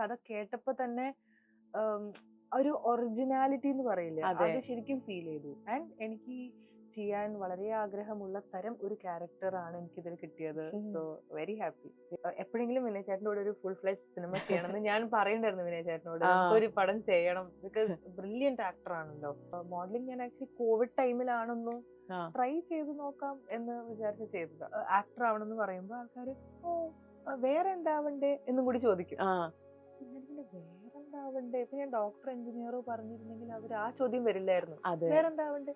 കഥ കേട്ടപ്പോ തന്നെ ഒരു ഒറിജിനാലിറ്റി എന്ന് പറയില്ലേ? അതെ. ശരിക്കും ഫീൽ ചെയ്തു. ആൻഡ് എനിക്ക് ചെയ്യാൻ വളരെ ആഗ്രഹമുള്ള തരം ഒരു എനിക്ക് എനിക്കിതിൽ കിട്ടിയത്. So very happy. എപ്പോഴെങ്കിലും വിനയ ചേട്ടനോട് ഒരു ഫുൾ ഫ്ലെഡ് സിനിമ ചെയ്യണമെന്ന് ഞാൻ പറയണ്ടായിരുന്നു വിനയ ചേട്ടനോട്. ഒരു പടം ചെയ്യണം. ബിക്കോസ് ബ്രില്യന്റ് ആക്ടർ ആണല്ലോ. മോഡലിംഗ് ഞാൻ ആക്ച്വലി കോവിഡ് ടൈമിലാണെന്നു. ട്രൈ ചെയ്ത് നോക്കാം എന്ന് വിചാരിച്ച് ചെയ്തത്. ആക്ടർ ആവണമെന്ന് പറയുമ്പോൾ ആൾക്കാർ ഓ വേറെ എന്താവണ്ടേ? എന്നും കൂടി ചോദിക്കും. പിന്നെ പിന്നെ വേറെ എന്താവണ്ടേ ഇപ്പൊ ഞാൻ ഡോക്ടർ എഞ്ചിനീയറോ പറഞ്ഞിരുന്നെങ്കിൽ അവർ ആ ചോദ്യം വരില്ലായിരുന്നു. അതെ. വേറെന്താവണ്ടേ?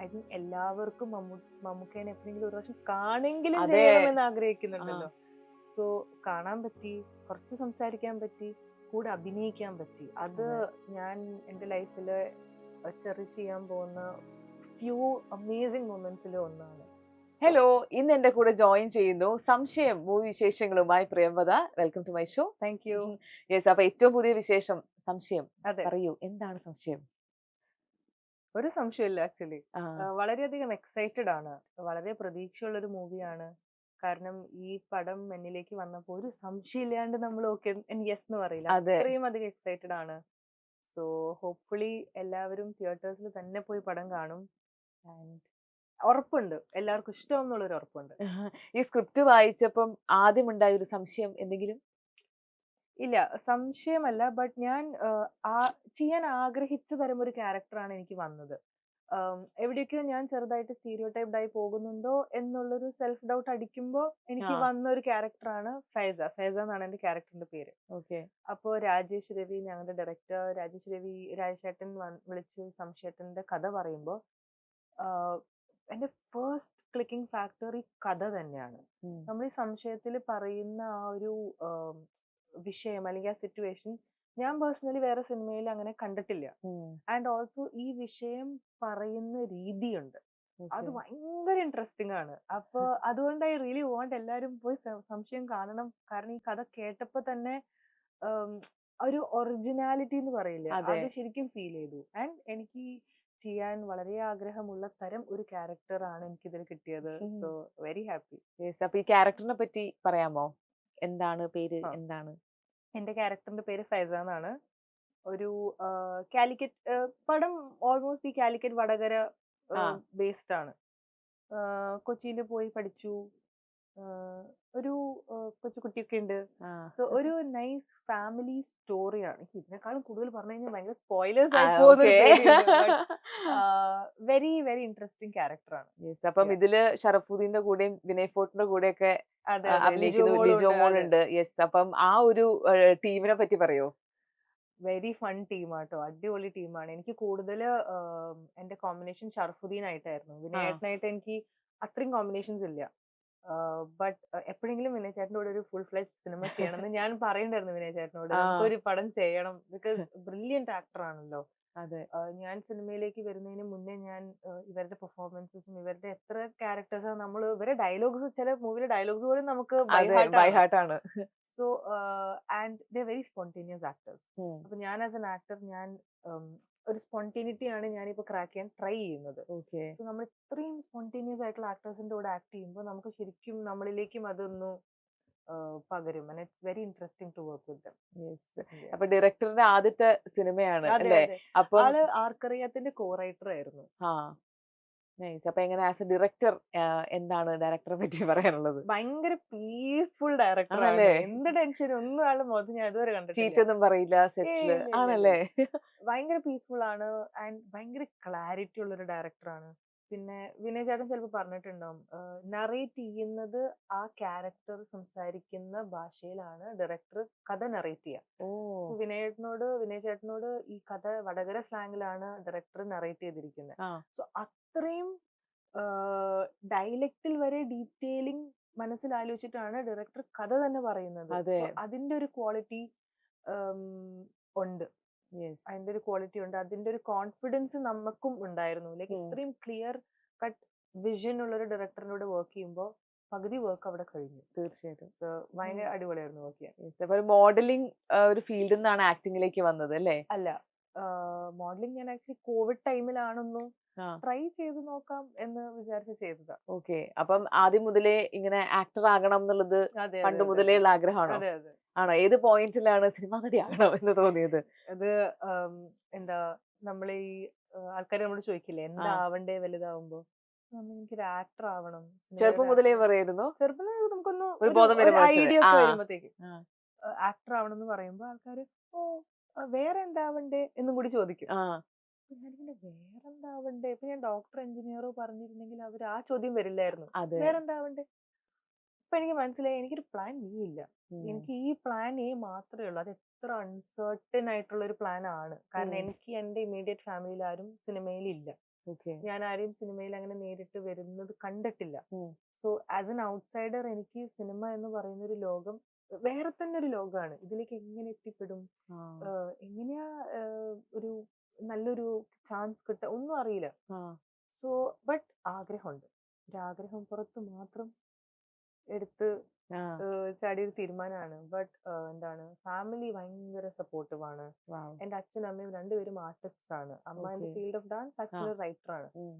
ഐ തിങ്ക് എല്ലാവർക്കും മമ്മൂ മമ്മൂക്കേനെ എപ്പോഴെങ്കിലും ഒരു പ്രാവശ്യം കാണെങ്കിലും. ചെയ്യണമെന്ന് ആഗ്രഹിക്കുന്നുണ്ടല്ലോ. സോ കാണാൻ പറ്റി കുറച്ച് സംസാരിക്കാൻ പറ്റി കൂടെ അഭിനയിക്കാൻ പറ്റി. അത് ഞാൻ എന്റെ ലൈഫിൽ ചെറിച്ച് ചെയ്യാൻ പോകുന്ന ഫ്യൂ അമേസിങ് മൊമെന്റ്സിൽ ഒന്നാണ്. ഹലോ ഇന്ന് എന്റെ കൂടെ ജോയിൻ ചെയ്യുന്നു സംശയം മൂവി വിശേഷങ്ങളുമായി Priyamvada welcome to my show thank you yes അപ്പൊ ഏറ്റവും പുതിയ വിശേഷം സംശയം. അതെ. പറയൂ എന്താണ് സംശയം? ഒരു സംശയമില്ല ആക്ച്വലി വളരെയധികം എക്സൈറ്റഡ് ആണ്. വളരെ പ്രതീക്ഷയുള്ള ഒരു മൂവിയാണ് കാരണം ഈ പടം എന്നിലേക്ക് വന്നപ്പോൾ ഒരു സംശയമില്ലാണ്ട് നമ്മൾ ഓക്കെ യെസ് എന്ന് പറയില്ല. അതെ. അത്രയും അധികം എക്സൈറ്റഡ് ആണ്. സോ ഹോപ്പ്ഫുള്ളി എല്ലാവരും തിയേറ്റേഴ്സിൽ തന്നെ പോയി പടം കാണും. ആൻഡ് ഉറപ്പുണ്ട്. എല്ലാവർക്കും ഇഷ്ടം എന്നുള്ളൊരു ഉറപ്പുണ്ട് ഈ സ്ക്രിപ്റ്റ് വായിച്ചപ്പം ആദ്യം ഉണ്ടായ ഒരു സംശയം എന്തെങ്കിലും? ഇല്ല സംശയമല്ല. ബട്ട് ഞാൻ ആ ചെയ്യാൻ ആഗ്രഹിച്ച തരം ഒരു ക്യാരക്ടറാണ് എനിക്ക് വന്നത്. എവിടെയൊക്കെയോ ഞാൻ ചെറുതായിട്ട് സ്റ്റീരിയോ ടൈപ്ഡായി പോകുന്നുണ്ടോ എന്നുള്ളൊരു സെൽഫ് ഡൗട്ട് അടിക്കുമ്പോൾ എനിക്ക് വന്ന ഒരു ക്യാരക്ടറാണ് ഫൈസ. ഫൈസ എന്നാണ് എന്റെ ക്യാരക്ടറിന്റെ പേര്. ഓക്കെ. അപ്പോൾ രാജേഷ് രവി ഞങ്ങളുടെ ഡയറക്ടർ രാജേഷ് രവി രാജേഷ് ഏട്ടൻ വിളിച്ച് സംശയത്തിന്റെ കഥ പറയുമ്പോൾ എന്റെ ഫസ്റ്റ് ക്ലിക്കിംഗ് ഫാക്ടർ ഈ കഥ തന്നെയാണ്. നമ്മൾ ഈ സംശയത്തിൽ പറയുന്ന ആ ഒരു വിഷയം അല്ലെങ്കിൽ ആ സിറ്റുവേഷൻ ഞാൻ പേഴ്സണലി വേറെ സിനിമയിൽ അങ്ങനെ കണ്ടിട്ടില്ല. ആൻഡ് ഓൾസോ ഈ വിഷയം പറയുന്ന രീതിയുണ്ട്. അത് ഭയങ്കര ഇൻട്രസ്റ്റിംഗ് ആണ്. അപ്പൊ അതുകൊണ്ട് ഐ റിയലി വോണ്ട് എല്ലാരും പോയി സംശയം കാണണം. കാരണം ഈ കഥ കേട്ടപ്പോ തന്നെ ഒരു ഒറിജിനാലിറ്റി എന്ന് പറയില്ലേ? അതെ. അത് ശരിക്കും ഫീൽ ചെയ്തു. ആൻഡ് എനിക്ക് ചെയ്യാൻ വളരെ ആഗ്രഹമുള്ള തരം ഒരു ക്യാരക്ടറാണ് എനിക്കിതിൽ കിട്ടിയത്. സോ വെരി ഹാപ്പി അപ്പൊ ഈ ക്യാരക്ടറിനെ പറ്റി പറയാമോ? എന്താണ് പേര് എന്താണ്? എന്റെ ക്യാരക്ടറിന്റെ പേര് ഫൈസ എന്നാണ്. ഒരു കാലിക്കറ്റ് പടം ഓൾമോസ്റ്റ് ഈ കാലിക്കറ്റ് വടകര. ബേസ്ഡ് ആണ്. കൊച്ചിയിൽ പോയി പഠിച്ചു. ഒരു കൊച്ചു കുട്ടിയൊക്കെ ഉണ്ട് സോ ഒരു നൈസ് ഫാമിലി സ്റ്റോറിയാണ്. ഇതിനേക്കാളും കൂടുതൽ പറഞ്ഞു കഴിഞ്ഞാൽ ഭയങ്കര സ്പോയിലേഴ്സ് വെരി വെരി ഇൻട്രസ്റ്റിംഗ് ക്യാരക്ടറാണ് അപ്പം ഇതിൽ ഷറഫുദ്ദീന്റെ കൂടെയും വിനയ് ഫോർട്ടിന്റെ കൂടെയൊക്കെ ഒക്കെ ലിജോ ഉണ്ട്, മോൾ ഉണ്ട്. യെസ് അപ്പം ആ ഒരു ടീമിനെ പറ്റി പറയോ? വെരി ഫൺ ടീമാട്ടോ അടിപൊളി ടീമാണ് എനിക്ക് കൂടുതൽ എന്റെ കോമ്പിനേഷൻ ഷറഫുദ്ദീൻ ആയിട്ടായിരുന്നു വിനയ് വിനയേട്ടനായിട്ട് എനിക്ക് അത്രയും കോമ്പിനേഷൻസ് ഇല്ല. ബട്ട് എപ്പോഴെങ്കിലും വിനയ ചേട്ടന്റെ കൂടെ ഒരു ഫുൾ ഫ്ലെഡ് സിനിമ ചെയ്യണം എന്ന് ഞാൻ പറയണ്ടായിരുന്നു വിനയ ചേട്ടനോട്. ഒരു പടം ചെയ്യണം. ബിക്കോസ് ബ്രില്യന്റ് ആക്ടർ ആണല്ലോ. അതെ. ഞാൻ സിനിമയിലേക്ക് വരുന്നതിന് മുന്നേ ഞാൻ ഇവരുടെ പെർഫോമൻസും ഇവരുടെ എത്ര ക്യാരക്ടേഴ്സ് നമ്മൾ ഇവരുടെ ഡയലോഗ്സ് ചില മൂവിയിലെ ഡയലോഗ്സ് പോലും നമുക്ക് by so and the very spontaneous actors അപ്പൊ ഞാൻ ആസ് എൻ ആക്ടർ ഞാൻ ഒരു സ്പോണ്ടേനിറ്റി ആണ് ഞാനിപ്പോ ക്രാക്ക് ചെയ്യാൻ ട്രൈ ചെയ്യുന്നത്. ഓക്കെ. സോ നമ്മൾ ഇത്രയും സ്പോണ്ടേനിയസ് ആയിട്ടുള്ള ആക്ടേഴ്സിന്റെ കൂടെ ആക്ട് ചെയ്യുമ്പോൾ നമുക്ക് ശരിക്കും നമ്മളിലേക്കും അതൊന്ന് പകരും. And it's very interesting to work with അപ്പൊ ഡയറക്ടറിന്റെ ആദ്യത്തെ സിനിമയാണ് അല്ലേ? അപ്പോൾ ആൾ ആർക്കറിയാത്തിന്റെ കോ റൈറ്റർ ആയിരുന്നു നൈസ് അപ്പൊ എങ്ങനെ ആസ് എ ഡയറക്ടർ എന്താണ് ഡയറക്ടറെ പറ്റി പറയാനുള്ളത്? ഭയങ്കര പീസ്ഫുൾ ഡയറക്ടർ ആണ് ആണല്ലേ? എന്ത് ടെൻഷൻ ഒന്നും ആളുടെ മുഖത്ത് ഞാൻ ഇതുവരെ കണ്ടിട്ടില്ല. ചീറ്റൊന്നും പറയില്ല സെറ്റിൽ ആണല്ലേ? ഭയങ്കര പീസ്ഫുൾ ആണ്. ആൻഡ് ഭയങ്കര ക്ലാരിറ്റി ഉള്ള ഒരു ഡയറക്ടറാണ്. പിന്നെ വിനയ് ചേട്ടൻ ചിലപ്പോൾ പറഞ്ഞിട്ടുണ്ടാവും നറേറ്റ് ചെയ്യുന്നത് ആ ക്യാരക്ടർ സംസാരിക്കുന്ന ഭാഷയിലാണ് ഡയറക്ടർ കഥ നറേറ്റ് ചെയ്യുക ഓ. So വിനയേട്ടനോട് വിനയ് ചേട്ടനോട് ഈ കഥ വടകര സ്ലാങ്ങിലാണ് ഡയറക്ടർ നറേറ്റ് ചെയ്തിരിക്കുന്നത് ആ. സോ അത്രയും ഡയലക്റ്റിൽ വരെ ഡീറ്റെയിലിംഗ് മനസ്സിൽ ആലോചിച്ചിട്ടാണ് ഡയറക്ടർ കഥ തന്നെ പറയുന്നത്. അതെ. So അതിന്റെ ഒരു ക്വാളിറ്റി ഉണ്ട്. അതിന്റെ ഒരു ക്വാളിറ്റി ഉണ്ട്. അതിന്റെ ഒരു കോൺഫിഡൻസ് നമുക്കും ഉണ്ടായിരുന്നു. ലൈക്ക് ഉം. ഇത്രയും ക്ലിയർ കട്ട് വിഷൻ ഉള്ള ഒരു ഡയറക്ടറിനോട് വർക്ക് ചെയ്യുമ്പോൾ പകുതി വർക്ക് അവിടെ കഴിഞ്ഞു. തീർച്ചയായിട്ടും. ഭയങ്കര അടിപൊളിയായിരുന്നു വർക്ക് ചെയ്യാൻ. ഒരു മോഡലിംഗ് ഒരു ഫീൽഡിൽ നിന്നാണ് ആക്ടിങ്ങിലേക്ക് വന്നത് അല്ലേ? അല്ല. മോഡലിംഗ് ഞാൻ ആക്ച്വലി കോവിഡ് ടൈമിലാണെന്നു ട്രൈ ചെയ്ത് നോക്കാം എന്ന് വിചാരിച്ച് ചെയ്തതാ. ഓക്കെ അപ്പം ആദ്യം മുതലേ ഇങ്ങനെ ആക്ടർ ആകണം എന്നുള്ളത് പണ്ട് മുതലേ ഉള്ള ആഗ്രഹമാണ്? അതെ അതെ. ആണോ? ഏത് പോയിന്റിലാണ് സിനിമ നടിയാകണം എന്ന് തോന്നിയത്? അത് എന്താ നമ്മൾ ഈ ആൾക്കാർ നമ്മൾ ചോദിക്കില്ലേ എന്താവണ്ടേ വലുതാവുമ്പോ? എനിക്ക് എനിക്കൊരു ആക്ടർ ആവണം ചെറുപ്പം മുതലേ പറയായിരുന്നു? ചെറുപ്പം നമുക്കൊന്ന് ഒരു ഐഡിയ. വരുമ്പോഴത്തേക്ക് ആക്ടർ ആവണം എന്ന് പറയുമ്പോ ആൾക്കാര് ഓ വേറെ എന്താവണ്ടേ എന്നും കൂടി ചോദിക്കും. ഞാനിങ്ങനെ വേറെന്താവണ്ടേ? ഇപ്പൊ ഞാൻ ഡോക്ടർ എഞ്ചിനീയറോ പറഞ്ഞിരുന്നെങ്കിൽ അവർ ആ ചോദ്യം വരില്ലായിരുന്നു. വേറെന്താവണ്ടേ? ഇപ്പൊ എനിക്ക് മനസ്സിലായി എനിക്കൊരു പ്ലാൻ ബി ഇല്ല. എനിക്ക് ഈ പ്ലാൻ എ മാത്രമേ ഉള്ളൂ. അത് എത്ര അൺസേർട്ടൻ ആയിട്ടുള്ള ഒരു പ്ലാൻ ആണ്. കാരണം എനിക്ക് എന്റെ ഇമ്മീഡിയറ്റ് ഫാമിലിയിൽ ആരും സിനിമയിൽ ഇല്ല. ഞാൻ ആരെയും സിനിമയിൽ അങ്ങനെ നേരിട്ട് വരുന്നത് കണ്ടിട്ടില്ല. സോ ആസ് എൻ ഔട്ട്സൈഡർ എനിക്ക് സിനിമ എന്ന് പറയുന്ന ഒരു ലോകം വേറെ തന്നെ ഒരു ലോകമാണ് ഇതിലേക്ക് എങ്ങനെ എത്തിപ്പെടും? എങ്ങനെയാ ഒരു നല്ലൊരു ചാൻസ് കിട്ടുക ഒന്നും അറിയില്ല. സോ ബട്ട് ആഗ്രഹമുണ്ട്. ഒരാഗ്രഹം ആഗ്രഹം പുറത്ത് മാത്രം എടുത്ത് ആ. ചാടിയ ഒരു തീരുമാനമാണ് ബട്ട് എന്താണ് ഫാമിലി ഭയങ്കര സപ്പോർട്ടീവ് ആണ് Wow. എന്റെ അച്ഛനും അമ്മയും രണ്ടുപേരും ആർട്ടിസ്റ്റ് ആണ് അമ്മ in the. Field of dance അച്ഛൻ ഒരു റൈറ്റർ ആണ് ഉം.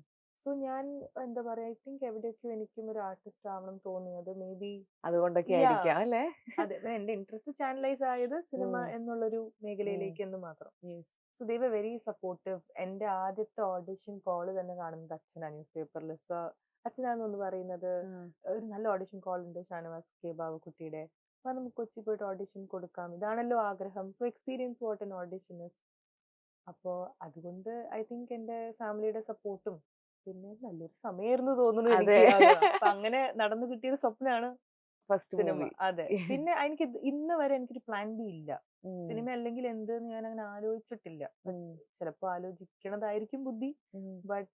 സോ ഞാൻ എന്താ പറയാ ഐ തിങ്ക് എവിടെയൊക്കെയോ എനിക്കും ഒരു ആർട്ടിസ്റ്റ് ആവണം തോന്നിയത് മേ ബി അതുകൊണ്ടൊക്കെ. ആയിരിക്കാം അല്ലേ അതെ എന്റെ ഇൻട്രസ്റ്റ് ചാനലൈസ് ആയത് സിനിമ ഉം. എന്നുള്ളൊരു മേഖലയിലേക്ക് എന്ന് മാത്രം yes. So they were very supportive എന്റെ ആദ്യത്തെ ഓഡിഷൻ കോൾ തന്നെ കാണുന്നത് അച്ഛനാണ് ന്യൂസ് പേപ്പറിൽ സോ അച്ഛനാണെന്ന് ഒന്ന് പറയുന്നത് ഒരു നല്ല ഓഡിഷൻ കോൾ ഉണ്ട് ഷാനവാസ് കെ കുട്ടിയുടെ. അപ്പൊ നമുക്ക് കൊച്ചി പോയിട്ട് ഓഡിഷൻ കൊടുക്കാം. ഇതാണല്ലോ ആഗ്രഹം. So experience what an audition is അപ്പോ അതുകൊണ്ട് ഐ തിങ്ക് എന്റെ ഫാമിലിയുടെ സപ്പോർട്ടും പിന്നെ നല്ലൊരു സമയമായിരുന്നു തോന്നുന്നു എനിക്ക്. അപ്പൊ അങ്ങനെ നടന്നു കിട്ടിയ സ്വപ്നമാണ് ഫസ്റ്റ് സിനിമ. അതെ. പിന്നെ എനിക്ക് ഇന്ന് വരെ എനിക്കൊരു പ്ലാൻ ബി ഇല്ല. സിനിമ അല്ലെങ്കിൽ എന്ത് ഞാൻ അങ്ങനെ ആലോചിച്ചിട്ടില്ല ചിലപ്പോ ആലോചിക്കണതായിരിക്കും ബുദ്ധി. ബട്ട്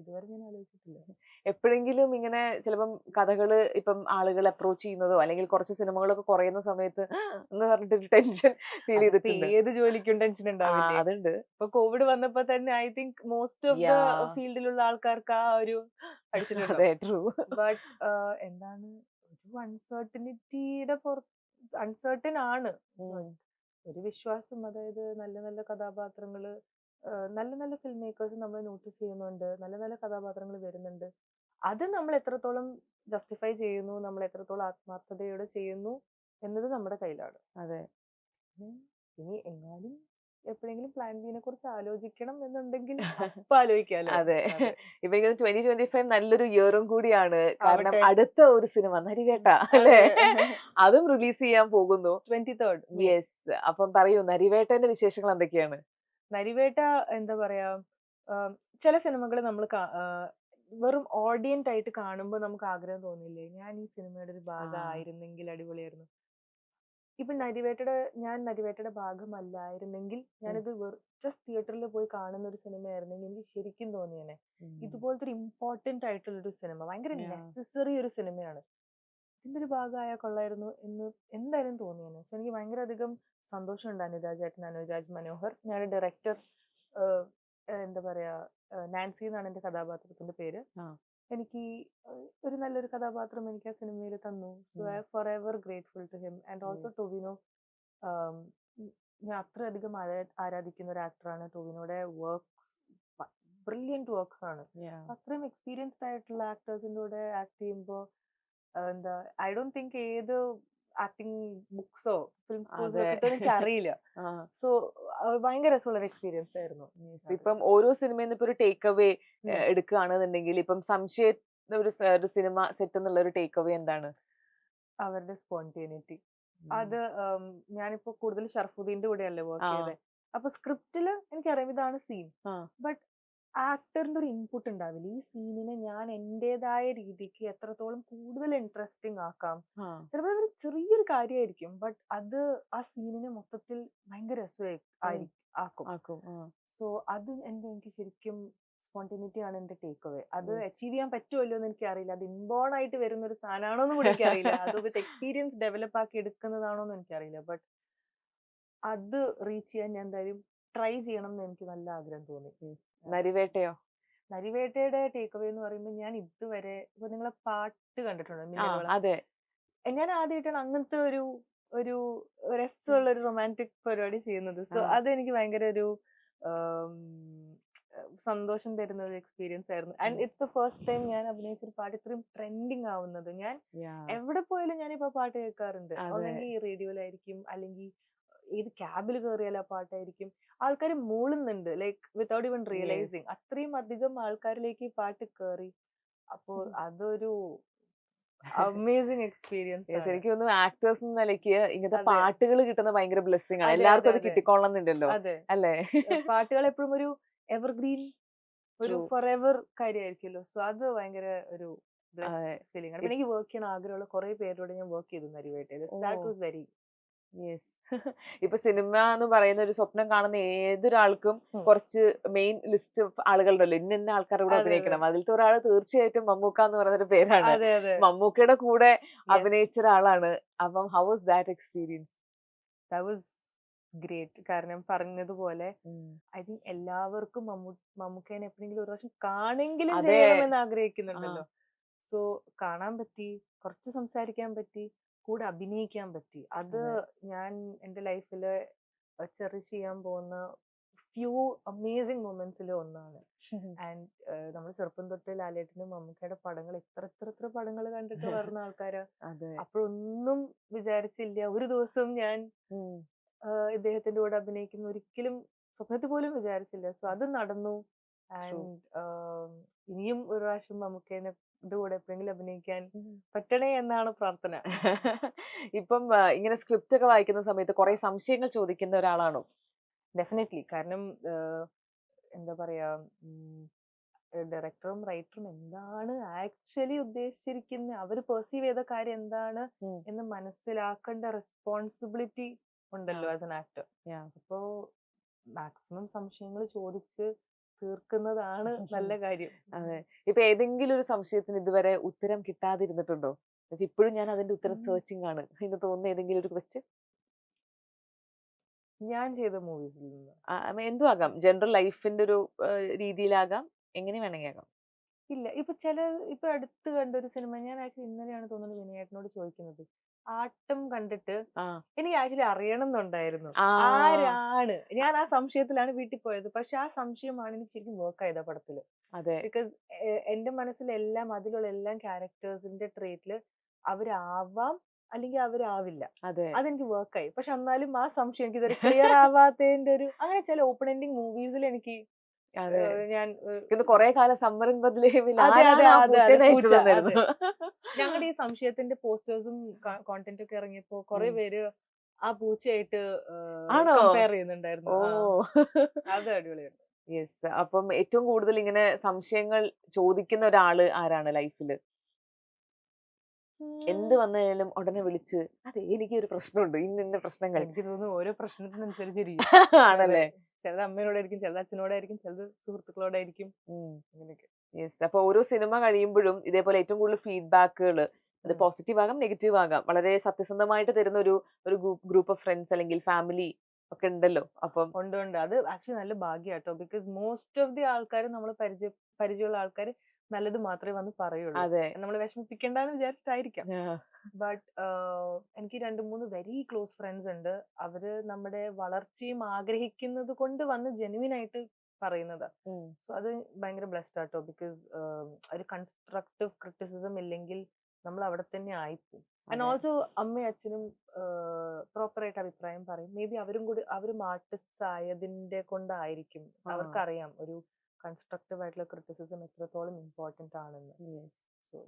ഇതുവരെ ഞാൻ ആലോചിച്ചിട്ടില്ല. എപ്പോഴെങ്കിലും ഇങ്ങനെ ചിലപ്പം കഥകൾ ഇപ്പം ആളുകൾ അപ്രോച്ച് ചെയ്യുന്നതോ അല്ലെങ്കിൽ കുറച്ച് സിനിമകളൊക്കെ കുറയുന്ന സമയത്ത് എന്ന് പറഞ്ഞിട്ട് ടെൻഷൻ ഫീൽ ചെയ്തിട്ടുണ്ട്. ഏത് ജോലിക്കും ടെൻഷൻ ഉണ്ടാവും ഉണ്ടാവില്ലേ? അതുണ്ട്. ഇപ്പൊ കോവിഡ് വന്നപ്പോ തന്നെ I think most of the ഫീൽഡിലുള്ള ആൾക്കാർക്ക് ആ ഒരു അടിച്ചിട്ടുണ്ട് ബട്ട് എന്താണ് അൺസർട്ടനിറ്റിയുടെ പുറത്ത് അൺസർട്ടൻ ആണ്. ഒരു വിശ്വാസം അതായത് നല്ല നല്ല കഥാപാത്രങ്ങൾ നല്ല നല്ല ഫിലിം മേക്കേഴ്സ് നമ്മൾ നോട്ടീസ് ചെയ്യുന്നുണ്ട്. നല്ല നല്ല കഥാപാത്രങ്ങൾ വരുന്നുണ്ട്. അത് നമ്മൾ എത്രത്തോളം ജസ്റ്റിഫൈ ചെയ്യുന്നു നമ്മൾ എത്രത്തോളം ആത്മാർത്ഥതയോടെ ചെയ്യുന്നു എന്നത് നമ്മുടെ കയ്യിലാണ്. അതെ. ഇനി എങ്ങാനും എപ്പോഴെങ്കിലും പ്ലാൻ ബിനെ കുറിച്ച് ആലോചിക്കണം എന്നുണ്ടെങ്കിൽ അപ്പൊ ആലോചിക്കാലോ? അതെ. ഇപ്പൊ എനിക്ക് ട്വന്റി ട്വന്റി ഫൈവ് നല്ലൊരു ഇയറും കൂടിയാണ്. കാരണം അടുത്ത ഒരു സിനിമ നരിവേട്ട അല്ലെ? അതും റിലീസ് ചെയ്യാൻ പോകുന്നു. ട്വന്റി തേർഡ് യെസ് അപ്പം പറയൂ നരിവേട്ടന്റെ വിശേഷങ്ങൾ എന്തൊക്കെയാണ്? നരിവേട്ട എന്താ പറയാ ചില സിനിമകൾ നമ്മൾ വെറും ഓഡിയന്റ് ആയിട്ട് കാണുമ്പോൾ നമുക്ക് ആഗ്രഹം തോന്നില്ലേ? ഞാൻ ഈ സിനിമയുടെ ഒരു ഭാഗമായിരുന്നെങ്കിൽ അടിപൊളിയായിരുന്നു. ഇപ്പൊ നരിവേട്ടയുടെ ഞാൻ നരിവേട്ടയുടെ ഭാഗമല്ലായിരുന്നെങ്കിൽ ഞാനിത് ജസ്റ്റ് തിയേറ്ററിൽ പോയി കാണുന്ന ഒരു സിനിമയായിരുന്നെങ്കിൽ എനിക്ക് ശരിക്കും തോന്നിയേനെ. ഇതുപോലത്തെ ഒരു ഇമ്പോർട്ടന്റ് ആയിട്ടുള്ള ഒരു സിനിമ ഭയങ്കര നെസസറി ഒരു സിനിമയാണ്. ഇതിന്റെ ഒരു ഭാഗമായ കൊള്ളായിരുന്നു എന്ന് എന്തായാലും തോന്നിയേനെ. സോ എനിക്ക് ഭയങ്കര അധികം സന്തോഷമുണ്ട് അനുരാജ് ഏട്ടൻ അനുരാജ് മനോഹർ. ഞാൻ ഡയറക്ടർ എന്താ പറയാ നാൻസി എന്നാണ് എന്റെ കഥാപാത്രത്തിന്റെ പേര്. എനിക്ക് ഒരു നല്ലൊരു കഥാപാത്രം എനിക്ക് ആ സിനിമയിൽ തന്നു. So. I forever grateful to him and also Tovino ഞാൻ അത്രയധികം ആരാ- ആരാധിക്കുന്ന ഒരു ആക്ടറാണ് ടൊവിനോയുടെ വർക്ക്സ് ബ്രില്യന്റ് വർക്ക്സ് ആണ്. അത്രയും എക്സ്പീരിയൻസ്ഡ് ആയിട്ടുള്ള ആക്ടേഴ്സിന്റെ കൂടെ ആക്ട് ചെയ്യുമ്പോൾ എന്താ ഐ ഡോണ്ട് തിങ്ക് ഏത് ആക്ടിങ് ബുക്സോ ഫിലിം സ്കൂൾസോ എനിക്ക് അറിയില്ല. സോ ഭയങ്കര രസമുള്ള ഒരു എക്സ്പീരിയൻസ് ആയിരുന്നു ഇപ്പം ഓരോ സിനിമയിൽ നിന്ന് ഇപ്പൊ ഒരു ടേക്ക് അവേ. എടുക്കുകയാണെന്നുണ്ടെങ്കിൽ ഇപ്പം സംശയ ഒരു സിനിമ സെറ്റ് എന്നുള്ള ഒരു ടേക്ക് അവേ എന്താണ്? അവരുടെ സ്പോണ്ടേനിറ്റി അത് ഞാനിപ്പോ കൂടുതൽ ഷർഫുദ്ദീന്റെ കൂടെയല്ലേ വർക്ക് ചെയ്തേ. ചെയ്തത് അപ്പൊ സ്ക്രിപ്റ്റിൽ എനിക്കറിയാം ഇതാണ് സീൻ ബട്ട് ആക്ടറിന്റെ ഒരു ഇൻപുട്ട് ഉണ്ടാവില്ല? ഈ സീനിനെ ഞാൻ എന്റേതായ രീതിക്ക് എത്രത്തോളം കൂടുതൽ ഇൻട്രസ്റ്റിംഗ് ആക്കാം. ചിലപ്പോൾ അതൊരു ചെറിയൊരു കാര്യമായിരിക്കും ബട്ട് അത് ആ സീനിനെ മൊത്തത്തിൽ ഭയങ്കര രസമായി ആക്കും. സോ അത് എന്റെ എനിക്ക് ശരിക്കും സ്പോണ്ടിനിറ്റി ആണ് എന്റെ ടേക്ക് അവേ അത് അച്ചീവ് ചെയ്യാൻ പറ്റുമല്ലോ എന്ന് എനിക്ക് അറിയില്ല അത് ഇൻബോൺ ആയിട്ട് വരുന്ന ഒരു സാധനമാണോ എന്ന് എനിക്കറിയില്ല. അത് വിത്ത് എക്സ്പീരിയൻസ് ഡെവലപ്പ് ആക്കി എടുക്കുന്നതാണോ എന്ന് എനിക്കറിയില്ല. ബട്ട് അത് റീച്ച് ചെയ്യാൻ ഞാൻ എന്തായാലും ട്രൈ ചെയ്യണം എന്ന് എനിക്ക് നല്ല ആഗ്രഹം തോന്നി. നരിവേട്ടയോ? നരിവേട്ടയുടെ ടേക്ക് അവേ എന്ന് പറയുമ്പോൾ ഞാൻ ഇതുവരെ ഇപ്പൊ നിങ്ങളെ പാട്ട് കണ്ടിട്ടുണ്ടോ? അതെ. ഞാൻ ആദ്യമായിട്ടാണ് അങ്ങനത്തെ ഒരു ഒരു രസമുള്ള ഒരു റൊമാന്റിക് പരിപാടി ചെയ്യുന്നത്. സോ അത് എനിക്ക് ഭയങ്കര ഒരു സന്തോഷം തരുന്ന ഒരു എക്സ്പീരിയൻസ് ആയിരുന്നു. And. It's the first time ഞാൻ അഭിനയിച്ച ഒരു പാട്ട് ഇത്രയും ട്രെൻഡിങ് ആവുന്നത്. ഞാൻ. എവിടെ പോയാലും ഞാനിപ്പോ പാട്ട് കേൾക്കാറുണ്ട്. അല്ലെങ്കിൽ റേഡിയോയിലായിരിക്കും അല്ലെങ്കിൽ ഏത് ക്യാബിൽ കയറിയാൽ ആ പാട്ടായിരിക്കും. ആൾക്കാർ മൂളുന്നുണ്ട്. ലൈക്ക് വിത്തൗട്ട് ഇവൻ റിയലൈസിങ്. അത്രയും അധികം ആൾക്കാരിലേക്ക് ഈ പാട്ട് കയറി അപ്പോൾ അതൊരു അമേസിങ് എക്സ്പീരിയൻസ് എനിക്ക് തോന്നുന്നു ആക്ടേഴ്സ് എന്ന നിലയ്ക്ക് ഇങ്ങനത്തെ പാട്ടുകൾ കിട്ടുന്ന ഭയങ്കര ബ്ലെസ്സിംഗ് ആണ്. എല്ലാവർക്കും അത് കിട്ടിക്കോളണം എന്നുണ്ടല്ലോ. അല്ലേ? പാട്ടുകൾ എപ്പോഴും ഒരു എവർഗ്രീൻ ഒരു. ഫോർ എവർ കാര്യമായിരിക്കുമല്ലോ സോ അത് ഭയങ്കര ഒരു. ഫീലിംഗ് ആണ്. പിന്നെ എനിക്ക് വർക്ക് ചെയ്യാൻ ആഗ്രഹമുള്ള കുറെ പേരോട് ഞാൻ വർക്ക് ചെയ്തു നരിവായിട്ട് ദാറ്റ്. Was very yes. ഇപ്പൊ സിനിമ എന്ന് പറയുന്ന ഒരു സ്വപ്നം കാണുന്ന ഏതൊരാൾക്കും. കുറച്ച് മെയിൻ ലിസ്റ്റ് ആളുകളുണ്ടല്ലോ. ഇന്ന ഇന്ന ആൾക്കാരുടെ കൂടെ. അഭിനയിക്കണം. അതിലത്തെ ഒരാൾ തീർച്ചയായിട്ടും മമ്മൂക്ക എന്ന് പറയുന്ന ഒരു പേരാണ് മമ്മൂക്കയുടെ കൂടെ അഭിനയിച്ച ഒരാളാണ്. അപ്പം how was that experience was great കാരണം പറഞ്ഞതുപോലെ ഐ തിങ്ക് എല്ലാവർക്കും മമ്മൂ മമ്മൂക്കേനെ എപ്പോഴെങ്കിലും ഒരു പ്രാവശ്യം കാണെങ്കിലും ചെയ്യണമെന്ന് ആഗ്രഹിക്കുന്നുണ്ടല്ലോ. സോ കാണാൻ പറ്റി കുറച്ച് സംസാരിക്കാൻ പറ്റി കൂടെ അഭിനയിക്കാൻ പറ്റി. അത് ഞാൻ എന്റെ ലൈഫിൽ ചെറിഷ് ചെയ്യാൻ പോകുന്ന ഫ്യൂ അമേസിങ് മൊമെന്റ്സിൽ ഒന്നാണ്. ആൻഡ് നമ്മൾ ചെറുപ്പം തൊട്ട് ലാലേട്ടനും മമ്മൂക്കയുടെ പടങ്ങൾ എത്ര എത്ര എത്ര പടങ്ങൾ കണ്ടിട്ട് വളർന്ന ആൾക്കാരാ. അതെ. അപ്പോഴൊന്നും വിചാരിച്ചില്ല. ഒരു ദിവസം ഞാൻ ഉം. ആഹ് ഇദ്ദേഹത്തിന്റെ കൂടെ അഭിനയിക്കുന്ന ഒരിക്കലും സ്വപ്നത്തിൽ പോലും വിചാരിച്ചില്ല. സോ അത് നടന്നു. ആൻഡ് ഇനിയും ഒരു പ്രാവശ്യം മമ്മൂക്കേനെ കൂടെ എപ്പോഴെങ്കിലും അഭിനയിക്കാൻ പറ്റണേ എന്നാണ് പ്രാർത്ഥന. ഇപ്പം ഇങ്ങനെ സ്ക്രിപ്റ്റ് ഒക്കെ വായിക്കുന്ന സമയത്ത് കുറെ സംശയങ്ങൾ ചോദിക്കുന്ന ഒരാളാണോ? ഡെഫിനറ്റ്ലി കാരണം എന്താ പറയാ ഡയറക്ടറും റൈറ്ററും എന്താണ് ആക്ച്വലി ഉദ്ദേശിച്ചിരിക്കുന്നത് അവർ പെർസീവ് ചെയ്ത കാര്യം എന്താണ് എന്ന് മനസ്സിലാക്കേണ്ട റെസ്പോൺസിബിലിറ്റി ഉണ്ടല്ലോ ആസ് എൻ ആക്ടർ. അപ്പോ മാക്സിമം സംശയങ്ങൾ ചോദിച്ച് തീർക്കുന്നതാണ് നല്ല കാര്യം. അതെ. ഇപ്പൊ ഏതെങ്കിലും ഒരു സംശയത്തിന് ഇതുവരെ ഉത്തരം കിട്ടാതിരുന്നിട്ടുണ്ടോ? ഇപ്പോഴും ഞാൻ അതിന്റെ ഉത്തരം സെർച്ചിങ് ആണ്. എന്ന് തോന്നുന്ന ഏതെങ്കിലും ഒരു ക്വസ്റ്റ്യൻ ഞാൻ ചെയ്ത മൂവീസിൽ നിന്ന്. എന്തും ആകാം ജനറൽ ലൈഫിന്റെ ഒരു രീതിയിലാകാം? എങ്ങനെ വേണമെങ്കിൽ ആകാം ഇല്ല. ഇപ്പൊ ചില ഇപ്പൊ അടുത്ത് കണ്ട ഒരു സിനിമ ഞാൻ ആക്ച്വലി ഇന്നലെയാണ് തോന്നുന്നത് വിനയേട്ടനോട് ചോദിക്കുന്നത്. ആട്ടം കണ്ടിട്ട് എനിക്ക് ആക്ച്വലി അറിയണം എന്നുണ്ടായിരുന്നു ആരാണ്? ഞാൻ ആ സംശയത്തിലാണ് വീട്ടിൽ പോയത്. പക്ഷെ ആ സംശയമാണ് എനിക്ക് ശരിക്കും വർക്ക് ചെയ്ത പടത്തിൽ. അതെ. ബിക്കോസ് എന്റെ മനസ്സിലെല്ലാം അതിലുള്ള എല്ലാ ക്യാരക്ടേഴ്സിന്റെ ട്രേറ്റിൽ അവരാവാം അല്ലെങ്കിൽ അവരാവില്ല. അതെ. അതെനിക്ക് വർക്കായി പക്ഷെ എന്നാലും ആ സംശയം എനിക്ക് ക്ലിയർ ആവാത്തതിന്റെ ഒരു അങ്ങനെ ചില ഓപ്പൺ എൻഡിങ് മൂവീസിൽ എനിക്ക് ഞാൻ കാലം സമ്മറിൻ ഞങ്ങളുടെ ഈ സംശയത്തിന്റെ പോസ്റ്റേഴ്സും കോണ്ടന്റും ഒക്കെ ഇറങ്ങിയപ്പോ കുറെ പേര് ആ പൂച്ചയായിട്ട് കമ്പയർ ചെയ്യുന്നുണ്ടായിരുന്നു. അത് അടിപൊളിയാണ് യെസ്. അപ്പം ഏറ്റവും കൂടുതൽ ഇങ്ങനെ സംശയങ്ങൾ ചോദിക്കുന്ന ഒരാൾ ആരാണ് ലൈഫിൽ എന്ത് വന്നാലും ഉടനെ വിളിച്ച് അതെ എനിക്ക് ഒരു പ്രശ്നമുണ്ട്. ഇന്ന ഇന്ന പ്രശ്നങ്ങൾ എനിക്ക് തോന്നുന്നു ഓരോ പ്രശ്നത്തിനനുസരിച്ചിരിക്കും. ആണല്ലേ? ചിലത് അമ്മയോടായിരിക്കും ചിലത് അച്ഛനോടായിരിക്കും ചിലത് സുഹൃത്തുക്കളോടായിരിക്കും. അങ്ങനെയൊക്കെ യെസ്. അപ്പൊ ഓരോ സിനിമ കഴിയുമ്പോഴും ഇതേപോലെ ഏറ്റവും കൂടുതൽ ഫീഡ്ബാക്കുകൾ അത്. പോസിറ്റീവ് ആകാം നെഗറ്റീവ് ആകാം. വളരെ സത്യസന്ധമായിട്ട് തരുന്ന ഒരു ഒരു ഗ്രൂപ്പ് ഓഫ് ഫ്രണ്ട്സ് അല്ലെങ്കിൽ ഫാമിലി ഒക്കെ ഉണ്ടല്ലോ. അപ്പം ഉണ്ട് ഉണ്ട്. അത് ആക്ച്വലി നല്ല ഭാഗ്യാട്ടോ. ബിക്കോസ് മോസ്റ്റ് ഓഫ് ദി ആൾക്കാർ നമ്മൾ പരിചയ പരിചയമുള്ള ആൾക്കാർ നല്ലത് മാത്രമേ വന്ന് പറയുള്ളൂ. അതെ. നമ്മൾ വിഷമിപ്പിക്കേണ്ടെന്ന് വിചാരിച്ചിട്ടായിരിക്കാം. ബട്ട് എനിക്ക് രണ്ട് മൂന്ന് വെരി ക്ലോസ് ഫ്രണ്ട്സ് ഉണ്ട്. അവർ നമ്മുടെ വളർച്ചയും ആഗ്രഹിക്കുന്നത് കൊണ്ട് വന്ന് ജെനുവിൻ ആയിട്ട് പറയുന്നത്. സോ അത് ഭയങ്കര ബ്ലെസ്ഡ് ആട്ടോ. ബിക്കോസ് ഒരു കൺസ്ട്രക്റ്റീവ് ക്രിറ്റിസിസം ഇല്ലെങ്കിൽ നമ്മൾ അവിടെ തന്നെ ആയിപ്പോവും. ആൻഡ്. ഓൾസോ അമ്മയും അച്ഛനും പ്രോപ്പർ ആയിട്ട് അഭിപ്രായം പറയും. മേ ബി അവരും കൂടി അവരും ആർട്ടിസ്റ്റ് ആയതിന്റെ കൊണ്ടായിരിക്കും. അവർക്കറിയാം ഒരു കൺസ്ട്രക്റ്റീവ് ആയിട്ടുള്ള ക്രിറ്റിസിസം എത്രത്തോളം ഇമ്പോർട്ടന്റ് ആണെന്ന്. സോ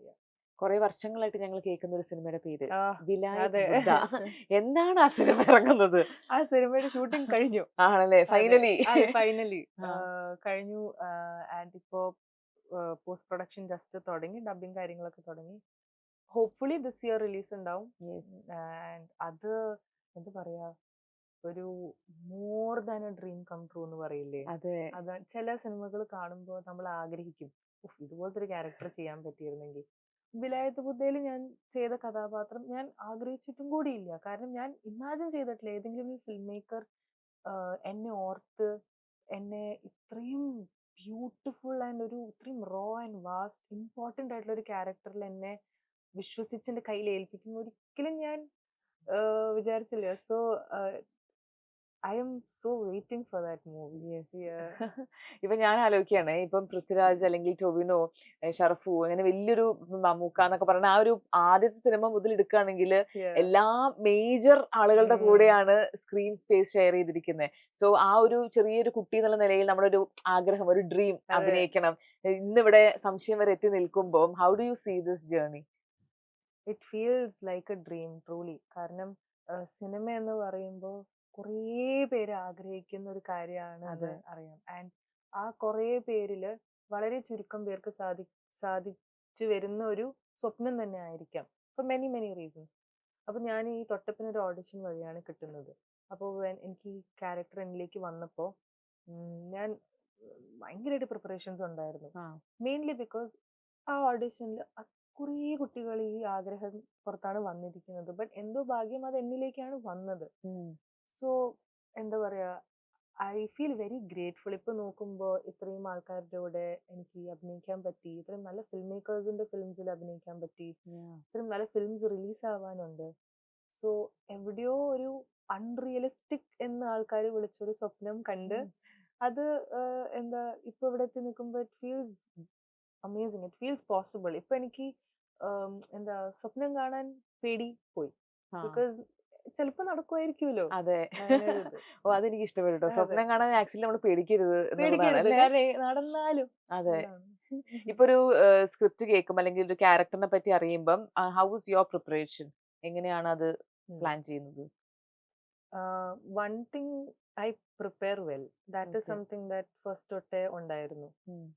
കുറെ വർഷങ്ങളായിട്ട് ഞങ്ങൾ കേൾക്കുന്ന ഒരു സിനിമയുടെ പേര്. എന്താണ് ആ സിനിമ ഇറങ്ങുന്നത്? ആ സിനിമയുടെ ഷൂട്ടിംഗ് കഴിഞ്ഞു. ആണല്ലേ? Finally finally. കഴിഞ്ഞു. ആൻഡ് ഇപ്പോ പോസ്റ്റ് പ്രൊഡക്ഷൻ ജസ്റ്റ് തുടങ്ങി. ഡബിങ് കാര്യങ്ങളൊക്കെ തുടങ്ങി. ഹോപ്പ്ഫുള്ളി ദിസ് ഇയർ റിലീസ് ഉണ്ടാവും. ആൻഡ് അത് എന്താ പറയാ ഒരു more than a dream come true എന്ന് പറയില്ലേ? അതെ. അതാ ചില സിനിമകൾ കാണുമ്പോൾ നമ്മൾ ആഗ്രഹിക്കും "ഉഫ്, ഇതുപോലത്തെ ഒരു ക്യാരക്ടർ ചെയ്യാൻ പറ്റിയിരുന്നെങ്കിൽ. വിലായത്ത് ബുദ്ധയിൽ ഞാൻ ചെയ്ത കഥാപാത്രം ഞാൻ ആഗ്രഹിച്ചിട്ടും കൂടിയില്ല. കാരണം ഞാൻ ഇമാജിൻ ചെയ്തിട്ടില്ല. ഏതെങ്കിലും ഒരു ഫിൽം മേക്കർ എന്നെ ഓർത്ത് എന്നെ ഇത്രയും ബ്യൂട്ടിഫുൾ ആൻഡ് ഒരു ഇത്രയും റോ ആൻഡ് വാസ്റ്റ് ഇമ്പോർട്ടന്റ് ആയിട്ടുള്ള ഒരു ക്യാരക്ടറിൽ എന്നെ വിശ്വസിച്ച് എന്റെ കയ്യിൽ ഏൽപ്പിക്കുന്ന ഒരിക്കലും ഞാൻ ആഹ് വിചാരിച്ചില്ല. So I'm so waiting for that movie ഇപ്പൊ ഞാൻ ആലോചിക്കുകയാണ് ഇപ്പം പൃഥ്വിരാജ് അല്ലെങ്കിൽ ടൊവിനോ ഷറഫു അങ്ങനെ വലിയൊരു മമ്മൂക്ക എന്നൊക്കെ പറഞ്ഞ ആ ഒരു ആദ്യത്തെ സിനിമ മുതൽ എടുക്കുകയാണെങ്കിൽ എല്ലാ മേജർ ആളുകളുടെ ഉം. കൂടെയാണ് സ്ക്രീൻ സ്പേസ് ഷെയർ ചെയ്തിരിക്കുന്നത്. സോ ആ ഒരു ചെറിയൊരു കുട്ടി എന്നുള്ള നിലയിൽ നമ്മുടെ ഒരു ആഗ്രഹം ഒരു ഡ്രീം. അഭിനയിക്കണം. ഇന്നിവിടെ സംശയം വരെ എത്തി നിൽക്കുമ്പോൾ how do you see this journey it feels like a dream truly കാരണം സിനിമ എന്ന് പറയുമ്പോൾ കുറേ പേര് ആഗ്രഹിക്കുന്ന ഒരു കാര്യമാണ് അതെ. അറിയാം. ആൻഡ് ആ കുറേ പേരിൽ വളരെ ചുരുക്കം പേർക്ക് സാധി സാധിച്ചു വരുന്ന ഒരു സ്വപ്നം തന്നെ ആയിരിക്കാം. ഫോർ മെനി മെനി റീസൺസ് അപ്പൊ ഞാൻ ഈ തൊട്ടപ്പിന് ഒരു ഓഡിഷൻ വഴിയാണ് കിട്ടുന്നത്. അപ്പോൾ എനിക്ക് ഈ ക്യാരക്ടർ എന്നിലേക്ക് വന്നപ്പോൾ ഞാൻ ഭയങ്കരമായിട്ട് പ്രിപ്പറേഷൻസ് ഉണ്ടായിരുന്നു. ആ. മെയിൻലി ബിക്കോസ് ആ ഓഡിഷനിൽ കുറേ കുട്ടികൾ ഈ ആഗ്രഹം പുറത്താണ് വന്നിരിക്കുന്നത്. ബട്ട് എന്തോ ഭാഗ്യം അത് എന്നിലേക്കാണ് വന്നത്. സോ എന്താ പറയാ ഐ ഫീൽ വെരി ഗ്രേറ്റ്ഫുൾ ഇപ്പൊ നോക്കുമ്പോൾ ഇത്രയും ആൾക്കാരുടെ കൂടെ എനിക്ക് അഭിനയിക്കാൻ പറ്റി ഇത്രയും നല്ല ഫിൽം മേക്കേഴ്സിന്റെ ഫിലിംസിൽ അഭിനയിക്കാൻ പറ്റി ഇത്രയും നല്ല ഫിലിംസ് റിലീസ് ആവാനുണ്ട്. സോ എവിടെയോ ഒരു അൺറിയലിസ്റ്റിക് എന്ന് ആൾക്കാർ വിളിച്ചൊരു സ്വപ്നം കണ്ട് അത് ആഹ് എന്താ ഇപ്പൊ ഇവിടെ എത്തി നിൽക്കുമ്പോൾ it feels amazing it feels possible ഇപ്പൊ എനിക്ക് എന്താ സ്വപ്നം കാണാൻ പേടി പോയി. ബിക്കോസ് ചിലപ്പോ നടക്കുമായിരിക്കുമല്ലോ അതെ. ഓ അതെനിക്ക് ഇഷ്ടപ്പെട്ടു സ്വപ്നം കാണാൻ ആക്ച്വലി നമ്മൾ പേടിക്കരുത് നടന്നാലും അതെ. ഇപ്പൊ ഒരു സ്ക്രിപ്റ്റ് കേൾക്കും അല്ലെങ്കിൽ ഒരു ക്യാരക്ടറിനെ പറ്റി അറിയുമ്പം ഹൗ ഇസ് യുവർ പ്രിപ്പറേഷൻ? എങ്ങനെയാണ് അത് പ്ലാൻ ചെയ്യുന്നത്? One thing I prepare well. That is something that first തൊട്ടേ ഉണ്ടായിരുന്നു.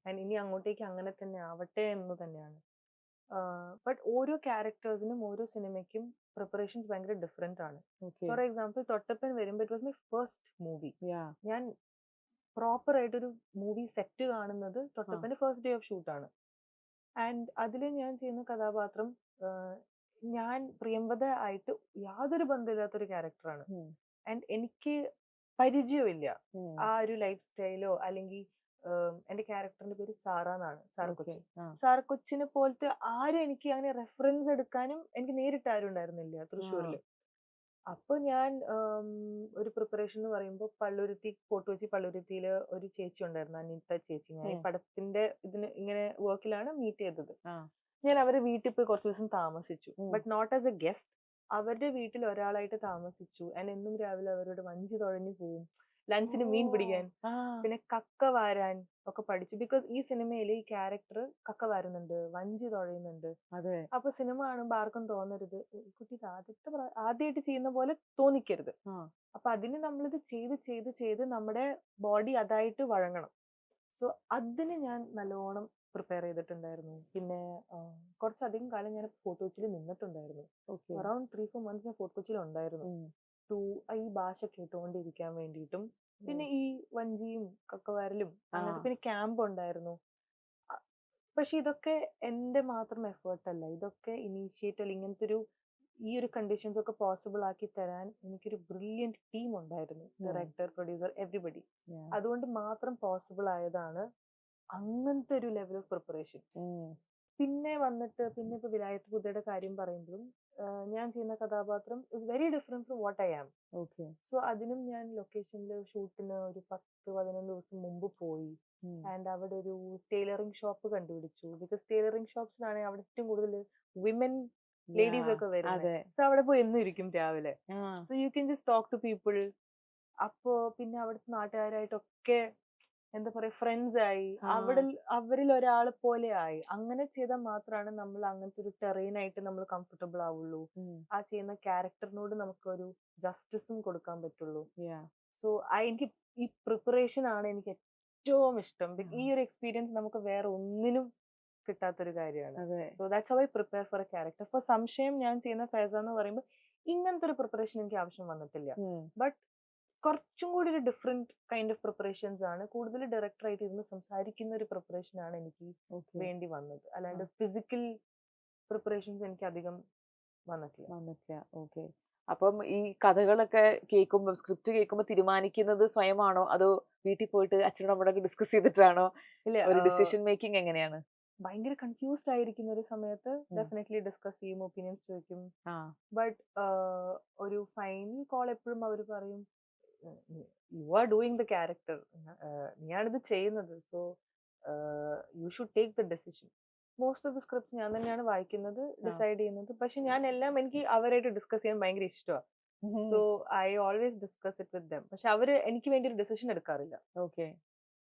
ആൻഡ് ഇനി അങ്ങോട്ടേക്ക് അങ്ങനെ തന്നെ ആവട്ടെ എന്ന് തന്നെയാണ്. ബട്ട് ഓരോ ക്യാരക്ടേഴ്സിനും ഓരോ സിനിമയ്ക്കും പ്രിപ്പറേഷൻസ് ഭയങ്കര ഡിഫറെന്റ് ആണ്. ഫോർ എക്സാമ്പിൾ തൊട്ടപ്പൻ വരുമ്പോൾ it was my first movie. ഞാൻ പ്രോപ്പർ ആയിട്ടൊരു മൂവി സെറ്റ് കാണുന്നത് തൊട്ടപ്പന്റെ ഫസ്റ്റ് ഡേ ഓഫ് ഷൂട്ട് ആണ് ആൻഡ് അതിൽ ഞാൻ ചെയ്യുന്ന കഥാപാത്രം ഞാൻ പ്രിയംവത ആയിട്ട് യാതൊരു ബന്ധമില്ലാത്തൊരു ക്യാരക്ടറാണ്. ആൻഡ് എനിക്ക് പരിചയമില്ല. ആ ഒരു ലൈഫ് സ്റ്റൈലോ അല്ലെങ്കിൽ എന്റെ ക്യാരക്ടറിന്റെ പേര് സാറ എന്നാണ് സാറ. കൊച്ചിൻ സാറ കൊച്ചിനെ പോലത്തെ ആരും എനിക്ക് അങ്ങനെ റെഫറൻസ് എടുക്കാനും എനിക്ക് നേരിട്ട് ആരും ഉണ്ടായിരുന്നില്ല തൃശ്ശൂരിൽ അപ്പൊ ഞാൻ ഒരു പ്രിപ്പറേഷൻ എന്ന് പറയുമ്പോൾ പള്ളുരുത്തി കോട്ടുവച്ചി പള്ളുരുത്തിയിൽ ഒരു ചേച്ചി ഉണ്ടായിരുന്നു അനിത ചേച്ചി. ഞാൻ. പടത്തിന്റെ ഇതിന് ഇങ്ങനെ വർക്കിലാണ് മീറ്റ് ചെയ്തത്. ഞാൻ അവരെ വീട്ടിൽ പോയി കുറച്ച് ദിവസം താമസിച്ചു. But not as a guest അവരുടെ വീട്ടിൽ ഒരാളായിട്ട് താമസിച്ചു. ഞാൻ എന്നും രാവിലെ അവരോട് വഞ്ചി തുഴഞ്ഞു പോവും. ലഞ്ചിന് മീൻ പിടിക്കാൻ. പിന്നെ കക്ക വാരാൻ ഒക്കെ പഠിച്ചു. ബിക്കോസ് ഈ സിനിമയിൽ ഈ ക്യാരക്ടർ കക്ക വാരുന്നുണ്ട് വഞ്ചി തുഴയുന്നുണ്ട്. അതെ. അപ്പൊ സിനിമ കാണുമ്പോൾ ആർക്കും തോന്നരുത്. "ഓ, കുട്ടി ആദ്യത്തെ ആദ്യമായിട്ട് ചെയ്യുന്ന പോലെ തോന്നിക്കരുത്. അപ്പൊ അതിന് നമ്മളിത് ചെയ്ത് ചെയ്ത് ചെയ്ത് നമ്മുടെ ബോഡി അതായിട്ട് വഴങ്ങണം. സോ അതിന് ഞാൻ നല്ലോണം പ്രിപ്പയർ ചെയ്തിട്ടുണ്ടായിരുന്നു. പിന്നെ കുറച്ചധികം കാലം ഞാൻ ഫോർട്ട് കൊച്ചിയിൽ നിന്നിട്ടുണ്ടായിരുന്നു. Okay. Around three four months ഞാൻ ഫോർട്ട് കൊച്ചിയിൽ ഉണ്ടായിരുന്നു ടു ഈ ഭാഷ കേട്ടുകൊണ്ടിരിക്കാൻ വേണ്ടിയിട്ടും പിന്നെ ഈ വഞ്ചിയും കക്കവാരലും അങ്ങനത്തെ പിന്നെ ക്യാമ്പ് ഉണ്ടായിരുന്നു. പക്ഷെ ഇതൊക്കെ എന്റെ മാത്രം എഫേർട്ട് അല്ല. ഇതൊക്കെ ഇനീഷ്യേറ്റ് അല്ല. ഇങ്ങനത്തെ ഒരു ഈ ഒരു കണ്ടീഷൻസ് ഒക്കെ പോസിബിൾ ആക്കി തരാൻ എനിക്കൊരു ബ്രില്യന്റ് ടീം ഉണ്ടായിരുന്നു. ഡയറക്ടർ പ്രൊഡ്യൂസർ എവറിബഡി അതുകൊണ്ട് മാത്രം പോസിബിൾ ആയതാണ് അങ്ങനത്തെ ഒരു ലെവൽ ഓഫ് പ്രിപ്പറേഷൻ പിന്നെ വന്നിട്ട് പിന്നെ ഇപ്പൊ വിലായത്ത് ബുദ്ധയുടെ കാര്യം പറയുമ്പോഴും ഞാൻ ചെയ്യുന്ന കഥാപാത്രം is very different from what I am okay so അതിനും ഞാൻ ലൊക്കേഷനിൽ ഷൂട്ടിന് ഒരു പത്ത് പതിനൊന്ന് ദിവസം മുമ്പ് പോയി. ആൻഡ് അവിടെ ഒരു ടൈലറിംഗ് ഷോപ്പ് കണ്ടുപിടിച്ചു. ബിക്കോസ് ടൈലറിംഗ് ഷോപ്സിലാണ് അവിടെ ഏറ്റവും കൂടുതൽ വിമൻ ലേഡീസ് ഒക്കെ വരുന്നത് സോ അവിടെ പോയി എന്നും ഇരിക്കും രാവിലെ. So you can just talk to people അപ്പോ പിന്നെ അവിടുത്തെ നാട്ടുകാരായിട്ടൊക്കെ എന്താ പറയാ ഫ്രണ്ട്സ് ആയി. അവിടെ അവരിൽ ഒരാളെ പോലെ ആയി. അങ്ങനെ ചെയ്താൽ മാത്രമാണ് നമ്മൾ അങ്ങനത്തെ ഒരു ടെറൈൻ ആയിട്ട് നമ്മൾ കംഫർട്ടബിൾ ആവുള്ളൂ. ആ ചെയ്യുന്ന ക്യാരക്ടറിനോട് നമുക്കൊരു ജസ്റ്റിസും കൊടുക്കാൻ പറ്റുള്ളൂ. സോ എനിക്ക് ഈ പ്രിപ്പറേഷൻ ആണ് എനിക്ക് ഏറ്റവും ഇഷ്ടം. ഈ ഒരു എക്സ്പീരിയൻസ് നമുക്ക് വേറെ ഒന്നിനും കിട്ടാത്തൊരു കാര്യമാണ്. So that's how I prepare for a character for Samshayam ഞാൻ ചെയ്യുന്ന ഫേസ എന്ന് പറയുമ്പോൾ ഇങ്ങനത്തെ ഒരു പ്രിപ്പറേഷൻ എനിക്ക് ആവശ്യം വന്നിട്ടില്ല. ബട്ട് കുറച്ചും കൂടി ഒരു ഡിഫറെന്റ് കൈൻഡ് ഓഫ് പ്രിപ്പറേഷൻസ് ആണ്. കൂടുതൽ ഡയറക്ടർ ആയിട്ട് ഇരുന്ന് സംസാരിക്കുന്ന ഒരു പ്രിപ്പറേഷൻ ആണ് എനിക്ക്. വേണ്ടി വന്നത്. അല്ലാണ്ട് ഫിസിക്കൽ പ്രിപ്പറേഷൻസ് എനിക്ക് അധികം വന്നിട്ടില്ല. വന്നിട്ടില്ല. ഓക്കെ. അപ്പം ഈ കഥകളൊക്കെ കേൾക്കുമ്പോൾ സ്ക്രിപ്റ്റ് കേൾക്കുമ്പോൾ തീരുമാനിക്കുന്നത് സ്വയമാണോ? അതോ വീട്ടിൽ പോയിട്ട് അച്ഛനോട് അമ്മയോടൊക്കെ ഡിസ്കസ് ചെയ്തിട്ടാണോ? ഇല്ല ഒരു ഡിസിഷൻ മേക്കിംഗ് എങ്ങനെയാണ്? ഭയങ്കര കൺഫ്യൂസ്ഡ് ആയിരിക്കുന്ന ഒരു സമയത്ത് ഡെഫിനറ്റ്ലി ഡിസ്കസ് ചെയ്യും ഒപ്പീനിയൻസ് ചോദിക്കും. ബട്ട് ഒരു ഫൈനൽ കോൾ എപ്പോഴും അവർ പറയും you are doing the character നീയാണിത് ചെയ്യുന്നത്. So you should take the decision most of the scripts ഞാൻ തന്നെയാണ് വായിക്കുന്നത് ഡിസൈഡ് ചെയ്യുന്നത്. പക്ഷെ ഞാൻ എല്ലാം എനിക്ക് അവരായിട്ട് ഡിസ്കസ് ചെയ്യാൻ ഭയങ്കര ഇഷ്ടമാണ് so I always discuss it with them പക്ഷെ അവർ എനിക്ക് വേണ്ടി ഒരു ഡെസിഷൻ എടുക്കാറില്ല. ഓക്കെ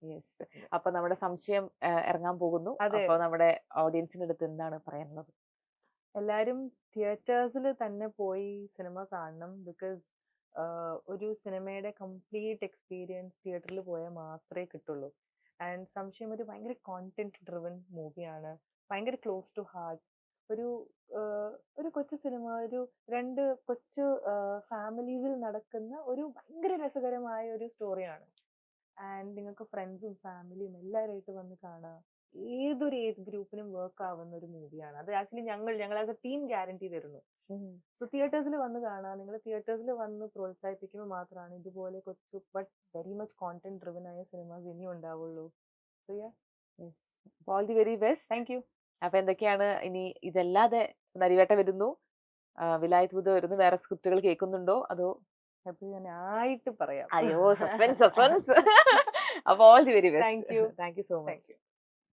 യെസ് അപ്പൊ നമ്മുടെ സംശയം ഇറങ്ങാൻ പോകുന്നു. അപ്പൊ നമ്മുടെ ഓഡിയൻസിന്റെ അടുത്ത് എന്താണ് പറയാനുള്ളത്? എല്ലാരും തിയേറ്റേഴ്സിൽ തന്നെ പോയി സിനിമ കാണണം ബിക്കോസ് ഒരു സിനിമയുടെ കംപ്ലീറ്റ് എക്സ്പീരിയൻസ് തിയേറ്ററിൽ പോയാൽ മാത്രമേ കിട്ടുള്ളൂ. ആൻഡ് സംശയം ഒരു ഭയങ്കര കോണ്ടന്റ് ഡ്രിവൻ മൂവിയാണ് ഭയങ്കര ക്ലോസ് ടു ഹാർട്ട് ഒരു ഒരു കൊച്ചു സിനിമ ഒരു രണ്ട് കൊച്ചു ഫാമിലീസിൽ നടക്കുന്ന ഒരു ഭയങ്കര രസകരമായ ഒരു സ്റ്റോറിയാണ് ആൻഡ് നിങ്ങൾക്ക് ഫ്രണ്ട്സും ഫാമിലിയും എല്ലാവരുമായിട്ട് വന്ന് കാണാം. ഏതൊരു ഏജ് ഗ്രൂപ്പിനും വർക്ക് ആവുന്ന ഒരു മൂവിയാണ് അത് ആക്ച്വലി ഞങ്ങൾ ഞങ്ങൾ ആസ് എ ടീം ഗ്യാരണ്ടി തരുന്നു. സോ തിയേറ്റേഴ്സിൽ വന്ന് കാണാം. നിങ്ങൾ തിയേറ്റേഴ്സിൽ വന്ന് പ്രോത്സാഹിപ്പിക്കുമ്പോൾ മാത്രമാണ് ഇതുപോലെ കൊച്ചു but very much content driven ആയ സിനിമാസ് ഇനിയും ഉണ്ടാവുള്ളൂ. So yeah all the very best. Thank you. അപ്പൊ എന്തൊക്കെയാണ് ഇനി ഇതല്ലാതെ നരിവേട്ട വരുന്നു? വിലായത്ത് വിലായത് ബുദ്ധ വരുന്നു. വേറെ സ്ക്രിപ്റ്റുകൾ കേൾക്കുന്നുണ്ടോ? അതോ? ഞാൻ ആയിട്ട് പറയാം. അയ്യോ സസ്പെൻസ് സസ്പെൻസ് അപ്പൊ all the very best. Thank you. Thank you so much.